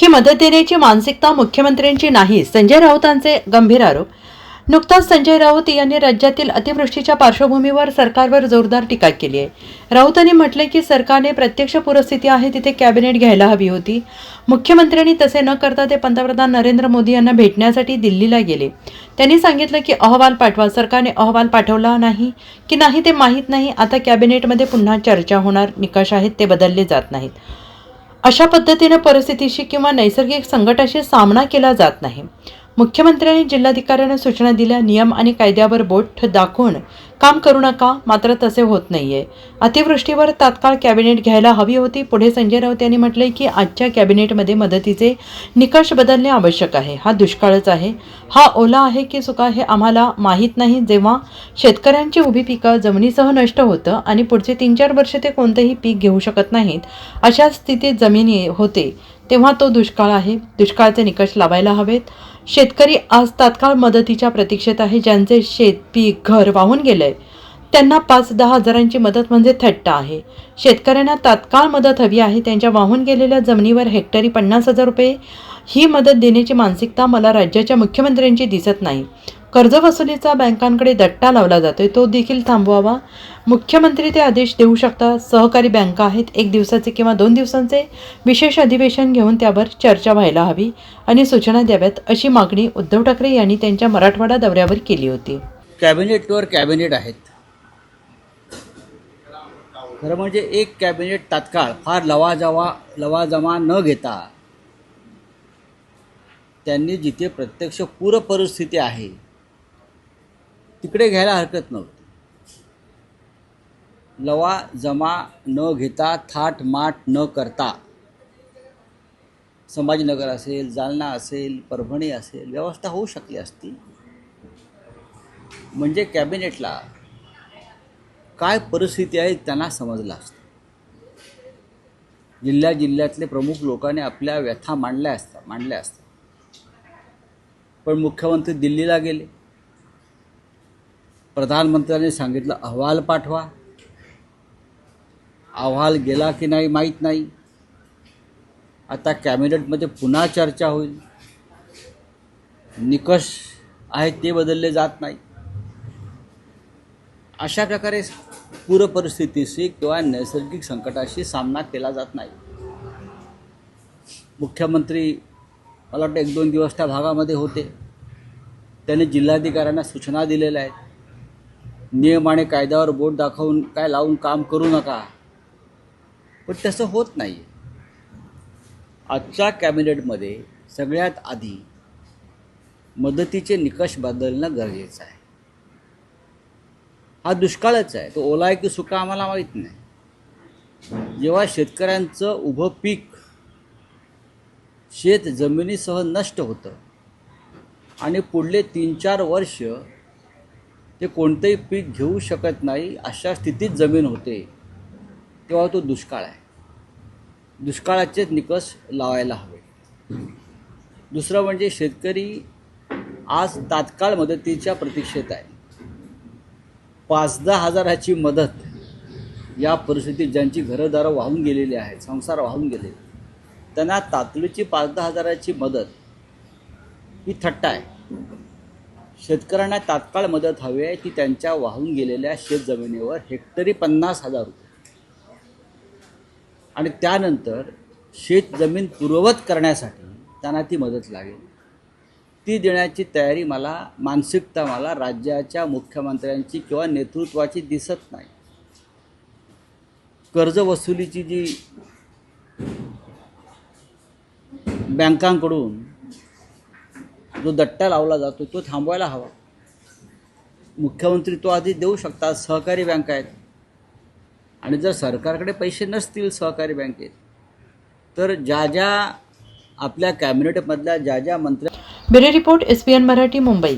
ही मदत देण्याची मानसिकता मुख्यमंत्र्यांची नाही संजय राऊतांचे गंभीर आरोप. नुकताच संजय राऊत यांनी राज्यातील अतिवृष्टीच्या पार्श्वभूमीवर सरकारवर जोरदार टीका केली आहे. राऊतांनी म्हटले की सरकारने प्रत्यक्ष पूरस्थिती आहे तिथे कॅबिनेट घ्यायला हवी होती. मुख्यमंत्र्यांनी तसे न करता ते पंतप्रधान नरेंद्र मोदी यांना भेटण्यासाठी दिल्लीला गेले. त्यांनी सांगितलं की अहवाल पाठवा सरकारने अहवाल पाठवला नाही की नाही ते माहीत नाही आता कॅबिनेटमध्ये पुन्हा चर्चा होणार निकष आहेत ते बदलले जात नाहीत. अशा पद्धतीनं परिस्थितीशी किंवा नैसर्गिक संकटाशी सामना केला जात नाही. मुख्यमंत्र्यांनी जिल्हाधिकाऱ्यांना सूचना दिल्या नियम आणि कायद्यावर बोट दाखवून काम करू नका मात्र तसे होत नाहीये. अतिवृष्टीवर तात्काळ कॅबिनेट घ्यायला हवी होती. पुढे संजय राऊत यांनी म्हटले की आजच्या कॅबिनेटमध्ये मदतीचे निकष बदलणे आवश्यक आहे. हा दुष्काळच आहे. हा ओला आहे की सुका हे आम्हाला माहीत नाही. जेव्हा शेतकऱ्यांची उभी पिकं जमिनीसह नष्ट होतं आणि पुढचे तीन चार वर्ष ते कोणतेही पीक घेऊ शकत नाहीत अशा स्थितीत जमिनी होते. तेव्हा तो दुष्काळ आहे. दुष्काळाचे निकष लावायला हवेत. शेतकरी आज तात्काळ मदतीच्या प्रतीक्षेत आहे ज्यांचे शेत पीक घर वाहून गेलंय. त्यांना पाच दहा हजारांची मदत म्हणजे थट्टा आहे. शेतकऱ्यांना तात्काळ मदत हवी आहे. त्यांच्या वाहून गेलेल्या जमिनीवर हेक्टरी पन्नास हजार रुपये. ही मदत देण्याची मानसिकता मला राज्याच्या मुख्यमंत्र्यांची दिसत नाही. कर्जवसुलीचा बँकांकडे दट्टा लावला जातोय तो देखील थांबवावा. मुख्यमंत्री ते आदेश देऊ शकतात सहकारी बँका आहेत एक दिवसाचे किंवा दोन दिवसांचे. विशेष अधिवेशन घेऊन त्यावर चर्चा व्हायला हवी आणि सूचना द्याव्यात अशी मागणी उद्धव ठाकरे यांनी त्यांच्या मराठवाडा दौऱ्यावर केली होती. कॅबिनेटवर कॅबिनेट आहेत. खरं म्हणजे एक कॅबिनेट तात्काळ फार लवाजवा लवाजमा न घेता त्यांनी जिथे प्रत्यक्ष पूर परिस्थिती आहे तिकडे घ्यायला हरकत नव्हती. लवा जमा न घेता थाट माट न करता संभाजीनगर असेल जालना असेल परभणी असेल व्यवस्था होऊ शकली असती. म्हणजे कॅबिनेटला काय परिस्थिती आहे त्यांना समजलं असतं. जिल्ह्या जिल्ह्यातले प्रमुख लोकांनी आपल्या व्यथा मांडल्या असतात मांडल्या असतात पण मुख्यमंत्री दिल्लीला गेले. प्रधानमंत्र्यांनी सांगितलं अहवाल पाठवा. अहवाल गेला की नाही माहीत नाही. आता कॅबिनेटमध्ये पुन्हा चर्चा होईल. निकष आहेत ते बदलले जात नाही. अशा प्रकारे पूर परिस्थितीशी किंवा नैसर्गिक संकटाशी सामना केला जात नाही. मुख्यमंत्री मला वाटतं एक दोन दिवस त्या भागामध्ये होते. त्यांनी जिल्हाधिकाऱ्यांना सूचना दिलेल्या आहेत. नियम आणि कायद्यावर बोट दाखवून काय लावून काम करू नका. पण तसं होत नाही. आजच्या कॅबिनेटमध्ये सगळ्यात आधी मदतीचे निकष बदलणं गरजेचं आहे. हा दुष्काळच आहे. तो ओला आहे की सुका आम्हाला माहीत नाही. जेव्हा शेतकऱ्यांचं उभं पीक शेत जमिनीसह नष्ट होतं आणि पुढले तीन चार वर्ष ते कोणतंही पीक घेऊ शकत नाही अशा स्थितीत जमीन होते. तेव्हा तो दुष्काळ आहे. दुष्काळाचे निकष लावायला हवे. दुसरं म्हणजे शेतकरी आज तात्काळ मदतीच्या प्रतीक्षेत आहे. पाच दहा हजाराची मदत या परिस्थितीत ज्यांची घरंदारं वाहून गेलेली आहेत संसार वाहून गेले त्यांना तातडीची पाच दहा हजाराची मदत ही थट्टा आहे. शेतकऱ्यांना तात्काळ मदत हवी आहे ती त्यांच्या वाहून गेलेल्या शेतजमिनीवर हेक्टरी पन्नास हजार रुपये. आणि त्यानंतर शेतजमीन पूर्ववत करण्यासाठी त्यांना ती मदत लागेल. ती देण्याची तयारी मला मानसिकता मला राज्याच्या मुख्यमंत्र्यांची किंवा नेतृत्वाची दिसत नाही. कर्जवसुलीची जी बँकांकडून जो दट्टा लावला जातो तो थांबवायला हवा. मुख्यमंत्री तो आधी देऊ शकतात सहकारी बँका आहेत. आणि जर सरकारकडे पैसे नसतील सहकारी बँकेत तर ज्या ज्या आपल्या कॅबिनेटमधल्या ज्या ज्या मंत्र्या bureau report S P N Marathi Mumbai.